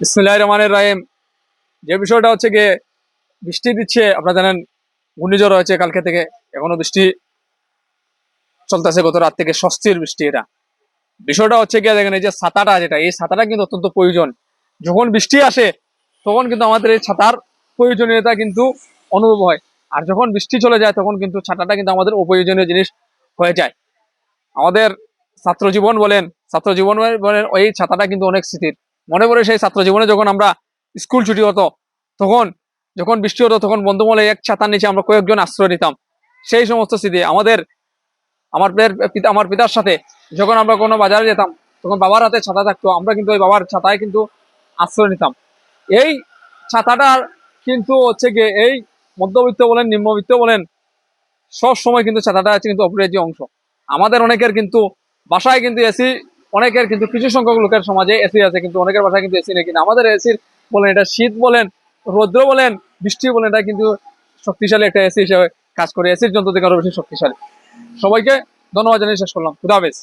ইসমিল্লাহ রহমানের রাহিম। যে বিষয়টা হচ্ছে গিয়ে বৃষ্টি দিচ্ছে, আপনারা জানেন ঘূর্ণিঝড় হয়েছে কালকে থেকে, এখনও বৃষ্টি চলতেছে, গত রাত থেকে স্বস্তির বৃষ্টি এটা। বিষয়টা হচ্ছে গিয়ে দেখেন, এই যে ছাতাটা যেটা, এই ছাতাটা কিন্তু অত্যন্ত প্রয়োজন। যখন বৃষ্টি আসে, তখন কিন্তু আমাদের এই ছাতার প্রয়োজনীয়তা কিন্তু অনুভব হয়। আর যখন বৃষ্টি চলে যায়, তখন কিন্তু ছাতাটা কিন্তু আমাদের অপ্রয়োজনীয় জিনিস হয়ে যায়। আমাদের ছাত্র জীবন বলেন ছাত্র জীবন বলেন ওই ছাতাটা কিন্তু অনেক স্মৃতির। মনে পড়ে সেই ছাত্র জীবনে যখন আমরা স্কুল ছুটি হতো, তখন যখন বৃষ্টি হতো, তখন বন্ধু মলে এক ছাতার নিচে আমরা কয়েকজন আশ্রয় নিতাম। সেই সমস্ত স্মৃতি আমাদের, আমার আমার পিতার সাথে যখন আমরা কোনো বাজারে যেতাম, তখন বাবার হাতে ছাতা থাকতো, আমরা কিন্তু ওই বাবার ছাতায় কিন্তু আশ্রয় নিতাম। এই ছাতাটার কিন্তু হচ্ছে গিয়ে এই মধ্যবিত্ত বলেন, নিম্নবিত্ত বলেন সব সময় কিন্তু ছাতাটা আছে কিন্তু অপরিহার্য অংশ। আমাদের অনেকের কিন্তু বাসায় কিন্তু এসি অনেকের কিন্তু কিছু সংখ্যক লোকের সমাজে এসি আছে, কিন্তু অনেকের বাসায় কিন্তু এসি নেই। কিন্তু আমাদের এসির বলেন, এটা শীত বলেন, রৌদ্র বলেন, বৃষ্টি বলেন, এটা কিন্তু শক্তিশালী একটা এসি হিসেবে কাজ করে। এসির যন্ত্র থেকে আরও বেশি শক্তিশালী। সবাইকে ধন্যবাদ জানিয়ে শেষ করলাম। খুদাহাফেজ